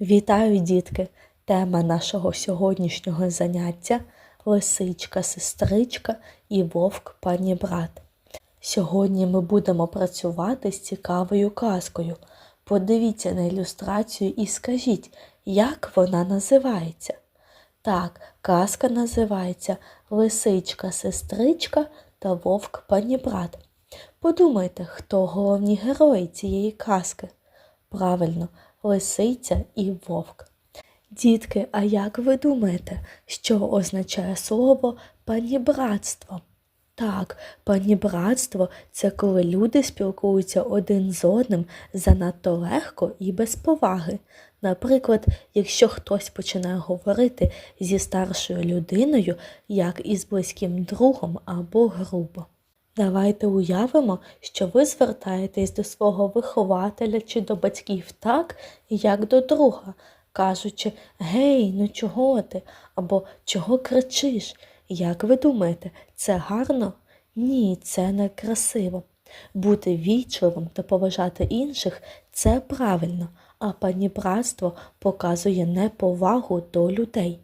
Вітаю, дітки! Тема нашого сьогоднішнього заняття лисичка, сестричка і вовк пані брат. Сьогодні ми будемо працювати з цікавою казкою. Подивіться на ілюстрацію і скажіть, як вона називається. Так, казка називається Лисичка, сестричка та вовк пані брат. Подумайте, хто головні герої цієї казки. Правильно, лисиця і вовк. Дітки, а як ви думаєте, що означає слово панібратство? Так, панібратство це коли люди спілкуються один з одним занадто легко і без поваги. Наприклад, якщо хтось починає говорити зі старшою людиною, як із близьким другом або грубо. Давайте уявимо, що ви звертаєтесь до свого вихователя чи до батьків так, як до друга, кажучи Гей, ну чого ти? або чого кричиш? Як ви думаєте, це гарно? Ні, це не красиво. Бути вічливим та поважати інших це правильно, а панібратство показує неповагу до людей.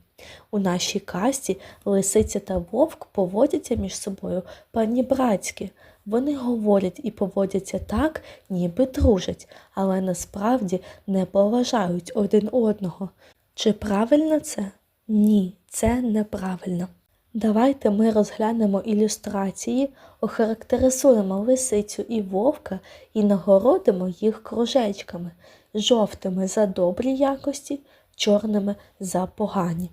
У нашій касті лисиця та вовк поводяться між собою панібратськи. Вони говорять і поводяться так, ніби дружать, але насправді не поважають один одного. Чи правильно це? Ні, це неправильно. Давайте ми розглянемо ілюстрації, охарактеризуємо лисицю і вовка і нагородимо їх кружечками, жовтими за добрі якості, чорними за погані.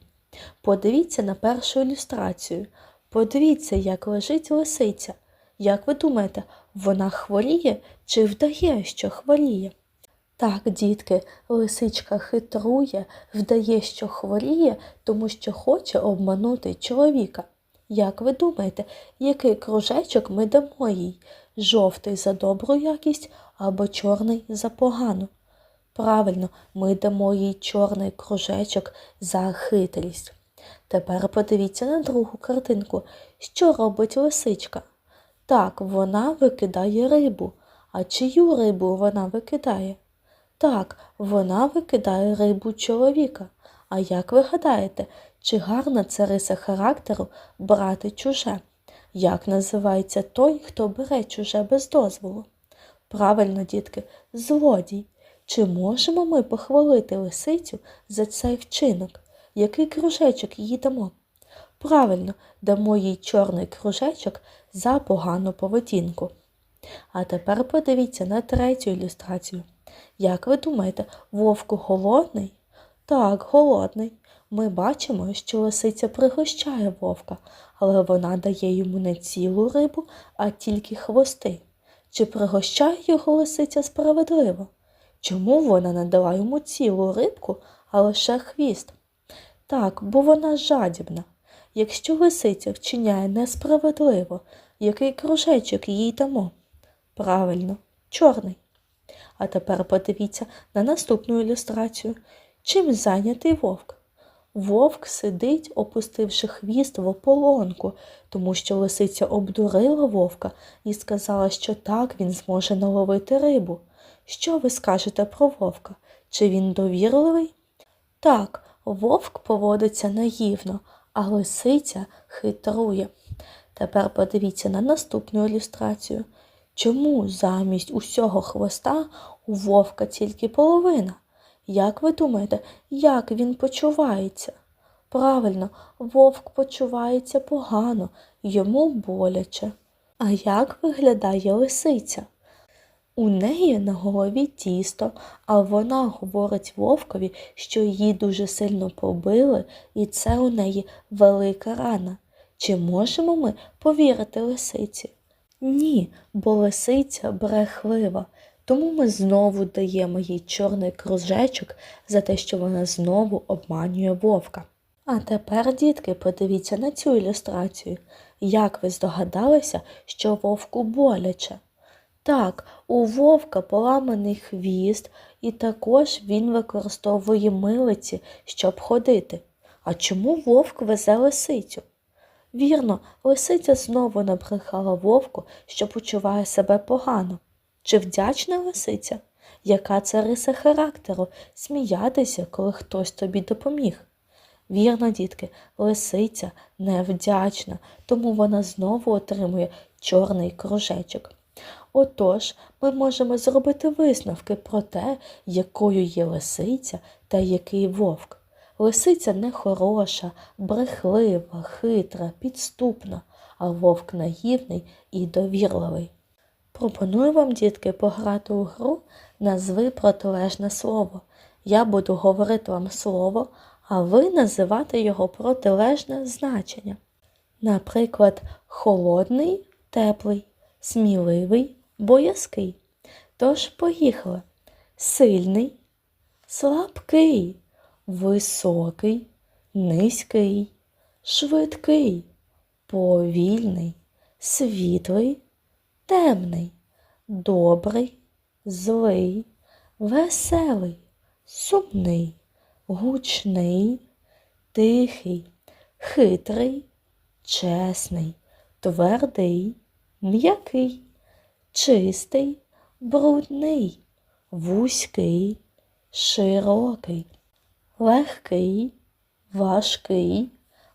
Подивіться на першу ілюстрацію. Подивіться, як лежить лисиця. Як ви думаєте, вона хворіє чи вдає, що хворіє? Так, дітки, лисичка хитрує, вдає, що хворіє, тому що хоче обманути чоловіка. Як ви думаєте, який кружечок ми дамо їй? Жовтий за добру якість або чорний за погану? Правильно, ми дамо їй чорний кружечок за хитрість. Тепер подивіться на другу картинку. Що робить лисичка? Так, вона викидає рибу. А чию рибу вона викидає? Так, вона викидає рибу чоловіка. А як ви гадаєте, чи гарна це риса характеру брати чуже? Як називається той, хто бере чуже без дозволу? Правильно, дітки, злодій. Чи можемо ми похвалити лисицю за цей вчинок? Який кружечок їй дамо? Правильно, дамо їй чорний кружечок за погану поведінку. А тепер подивіться на третю ілюстрацію. Як ви думаєте, вовку голодний? Так, голодний. Ми бачимо, що лисиця пригощає вовка, але вона дає йому не цілу рибу, а тільки хвости. Чи пригощає його лисиця справедливо? Чому вона не дала йому цілу рибку, а лише хвіст? Так, бо вона жадібна. Якщо лисиця вчиняє несправедливо, який кружечок їй дамо? Правильно, чорний. А тепер подивіться на наступну ілюстрацію. Чим зайнятий вовк? Вовк сидить, опустивши хвіст в ополонку, тому що лисиця обдурила вовка і сказала, що так він зможе наловити рибу. Що ви скажете про вовка? Чи він довірливий? Так, вовк поводиться наївно, а лисиця хитрує. Тепер подивіться на наступну ілюстрацію. Чому замість усього хвоста у вовка тільки половина? Як ви думаєте, як він почувається? Правильно, вовк почувається погано, йому боляче. А як виглядає лисиця? У неї на голові тісто, а вона говорить вовкові, що її дуже сильно побили, і це у неї велика рана. Чи можемо ми повірити лисиці? Ні, бо лисиця брехлива. Тому ми знову даємо їй чорний кружечок за те, що вона знову обманює вовка. А тепер, дітки, подивіться на цю ілюстрацію. Як ви здогадалися, що вовку боляче? Так, у вовка поламаний хвіст, і також він використовує милиці, щоб ходити. А чому вовк везе лисицю? Вірно, лисиця знову набрехала вовку, що почуває себе погано. Чи вдячна лисиця? яка це риса характеру сміятися, коли хтось тобі допоміг. Вірно, дітки, лисиця невдячна, тому вона знову отримує чорний кружечок. Отож, ми можемо зробити висновки про те, якою є лисиця та який вовк. Лисиця нехороша, брехлива, хитра, підступна, а вовк наївний і довірливий. Пропоную вам, дітки, пограти у гру назви протилежне слово. Я буду говорити вам слово, а ви називати його протилежне значення. Наприклад, холодний, теплий, сміливий, боязкий. Тож поїхали. Сильний, слабкий, високий, низький, швидкий, повільний, світлий, темний, добрий, злий, веселий, сумний, гучний, тихий, хитрий, чесний, твердий, м'який, чистий, брудний, вузький, широкий, легкий, важкий,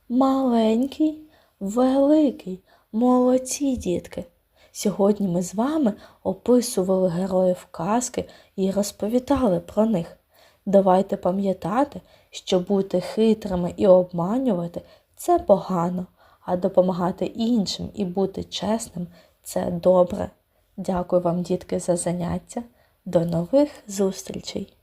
маленький, великий. Молодці, дітки! Сьогодні ми з вами описували героїв казки і розповідали про них. Давайте пам'ятати, що бути хитрими і обманювати це погано, а допомагати іншим і бути чесним це добре. Дякую вам, дітки, за заняття. До нових зустрічей!